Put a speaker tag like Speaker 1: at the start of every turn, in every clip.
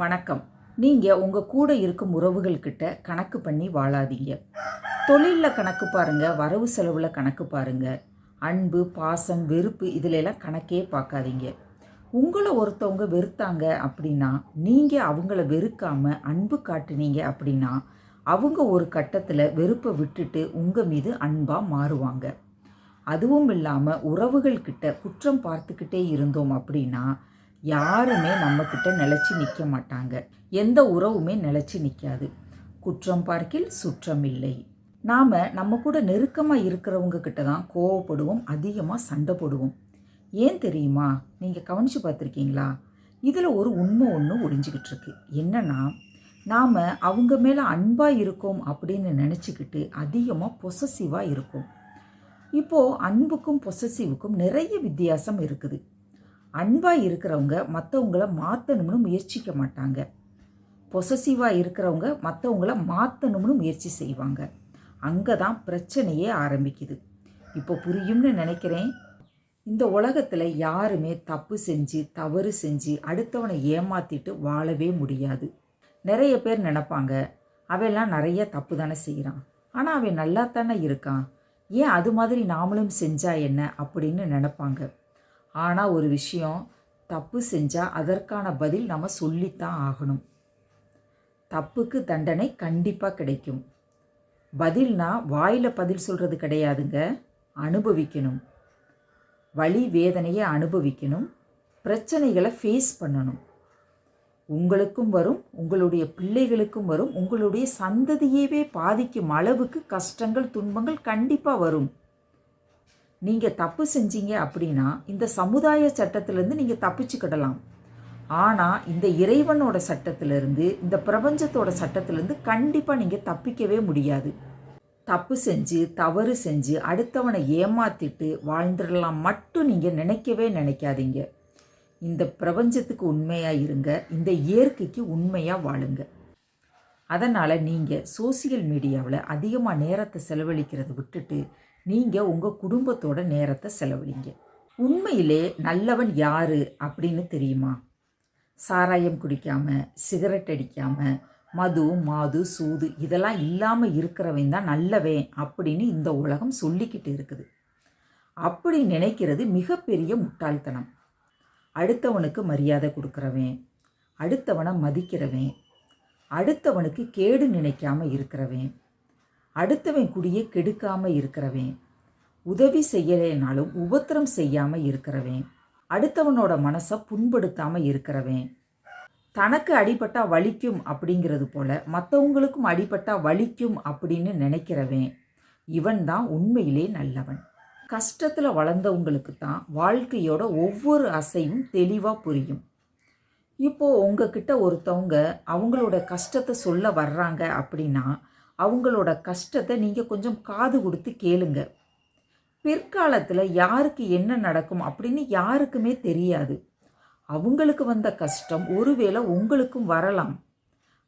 Speaker 1: வணக்கம். நீங்கள் உங்கள் கூட இருக்கும் உறவுகள்கிட்ட கணக்கு பண்ணி வாழாதீங்க. தொழிலில் கணக்கு பாருங்கள் வரவு செலவில் கணக்கு பாருங்கள் அன்பு பாசம் வெறுப்பு இதிலெல்லாம் கணக்கே பார்க்காதீங்க. உங்களை ஒருத்தவங்க வெறுத்தாங்க அப்படின்னா நீங்கள் அவங்கள வெறுக்காமல் அன்பு காட்டுனீங்க அப்படின்னா அவங்க ஒரு கட்டத்தில் வெறுப்பை விட்டுட்டு உங்கள் மீது அன்பாக மாறுவாங்க. அதுவும் இல்லாமல் உறவுகள்கிட்ட குற்றம் பார்த்துக்கிட்டே இருந்தோம் அப்படின்னா யாருமே நம்மக்கிட்ட நிலச்சி நிற்க மாட்டாங்க. எந்த உறவுமே நிலச்சி நிற்காது குற்றம் பார்க்கில் சுற்றம் இல்லை. நாம் நம்ம கூட நெருக்கமாக இருக்கிறவங்க கிட்ட தான் கோவப்படுவோம் அதிகமாக சண்டை போடுவோம். ஏன் தெரியுமா? நீங்கள் கவனித்து பார்த்துருக்கீங்களா? இதில் ஒரு உண்மை ஒன்று ஒழிஞ்சிக்கிட்டு இருக்கு என்னென்னா நாம் அவங்க மேலே அன்பாக இருக்கோம் அப்படின்னு நினச்சிக்கிட்டு அதிகமாக பொசசிவாக இருக்கும். இப்போது அன்புக்கும் பொசசிவுக்கும் நிறைய வித்தியாசம் இருக்குது. அன்பாக இருக்கிறவங்க மற்றவங்கள மாற்றணும்னு முயற்சிக்க மாட்டாங்க. பொசசிவாக இருக்கிறவங்க மற்றவங்கள மாற்றணும்னு முயற்சி செய்வாங்க. அங்கே தான் பிரச்சனையே ஆரம்பிக்குது. இப்போ புரியும்னு நினைக்கிறேன். இந்த உலகத்தில் யாருமே தப்பு செஞ்சு தவறு செஞ்சு அடுத்தவனை ஏமாற்றிட்டு வாழவே முடியாது. நிறைய பேர் நினப்பாங்க அவெல்லாம் நிறைய தப்பு தானே செய்கிறான் ஆனால் அவன் நல்லா தானே இருக்கான். ஏன் அது மாதிரி நாமளும் செஞ்சா என்ன? அப்படின்னு நினப்பாங்க. ஆனால் ஒரு விஷயம் தப்பு செஞ்சால் அதற்கான பதில் நம்ம சொல்லித்தான் ஆகணும். தப்புக்கு தண்டனை கண்டிப்பாக கிடைக்கும். பதில்னா வாயில் பதில் சொல்கிறது கிடையாதுங்க அனுபவிக்கணும். வழி வேதனையை அனுபவிக்கணும் பிரச்சனைகளை ஃபேஸ் பண்ணணும். உங்களுக்கும் வரும் உங்களுடைய பிள்ளைகளுக்கும் வரும் உங்களுடைய சந்ததியவே பாதிக்கும் அளவுக்கு கஷ்டங்கள் துன்பங்கள் கண்டிப்பாக வரும். நீங்கள் தப்பு செஞ்சீங்க அப்படின்னா இந்த சமுதாய சட்டத்திலேருந்து நீங்கள் தப்பிச்சுக்கிடலாம். ஆனால் இந்த இறைவனோட சட்டத்திலிருந்து இந்த பிரபஞ்சத்தோட சட்டத்திலேருந்து கண்டிப்பாக நீங்கள் தப்பிக்கவே முடியாது. தப்பு செஞ்சு தவறு செஞ்சு அடுத்தவனை ஏமாத்திட்டு வாழ்ந்துடலாம் மட்டும் நீங்கள் நினைக்கவே நினைக்காதீங்க. இந்த பிரபஞ்சத்துக்கு உண்மையாக இருங்க இந்த இயற்கைக்கு உண்மையாக வாழுங்க. அதனால் நீங்கள் சோசியல் மீடியாவில் அதிகமாக நேரத்தை செலவழிக்கிறத விட்டுட்டு நீங்கள் உங்கள் குடும்பத்தோட நேரத்தை செலவழிங்க. உண்மையிலே நல்லவன் யார் அப்படின்னு தெரியுமா? சாராயம் குடிக்காமல் சிகரெட் அடிக்காமல் மது மாது சூது இதெல்லாம் இல்லாமல் இருக்கிறவன் தான் நல்லவன் அப்படின்னு இந்த உலகம் சொல்லிக்கிட்டு இருக்குது. அப்படி நினைக்கிறது மிகப்பெரிய முட்டாள்தனம். அடுத்தவனுக்கு மரியாதை கொடுக்குறவன் அடுத்தவனை மதிக்கிறவன் அடுத்தவனுக்கு கேடு நினைக்காம இருக்கிறவன். அடுத்தவன் குடியை கெடுக்காம இருக்கிறவன். உதவி செய்யலைனாலும் உபத்திரம் செய்யாமல் இருக்கிறவன். அடுத்தவனோட மனசை புண்படுத்தாமல் இருக்கிறவன். தனக்கு அடிபட்டா வலிக்கும் அப்படிங்கிறது போல மற்றவங்களுக்கும் அடிபட்டா வலிக்கும் அப்படின்னு நினைக்கிறவன். இவன் தான் உண்மையிலே நல்லவன். கஷ்டத்தில் வளர்ந்தவங்களுக்கு தான் வாழ்க்கையோட ஒவ்வொரு அசையும் தெளிவாக புரியும். இப்போது உங்ககிட்ட ஒருத்தவங்க அவங்களோட கஷ்டத்தை சொல்ல வர்றாங்க அப்படின்னா அவங்களோட கஷ்டத்தை நீங்கள் கொஞ்சம் காது கொடுத்து கேளுங்க. பிற்காலத்தில் யாருக்கு என்ன நடக்கும் அப்படின்னு யாருக்குமே தெரியாது. அவங்களுக்கு வந்த கஷ்டம் ஒருவேளை உங்களுக்கும் வரலாம்.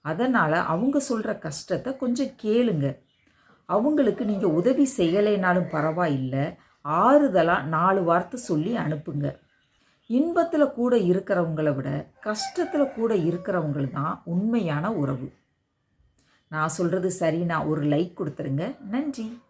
Speaker 1: அதனால் அவங்க சொல்கிற கஷ்டத்தை கொஞ்சம் கேளுங்க. அவங்களுக்கு நீங்கள் உதவி செய்யலைனாலும் பரவாயில்லை. ஆறுதலாக நாலு வார்த்தை சொல்லி அனுப்புங்க. இன்பத்தில் கூட இருக்கிறவங்கள விட கஷ்டத்தில் கூட இருக்கிறவங்க தான் உண்மையான உறவு. நான் சொல்கிறது சரினா ஒரு லைக் கொடுத்துருங்க. நன்றி.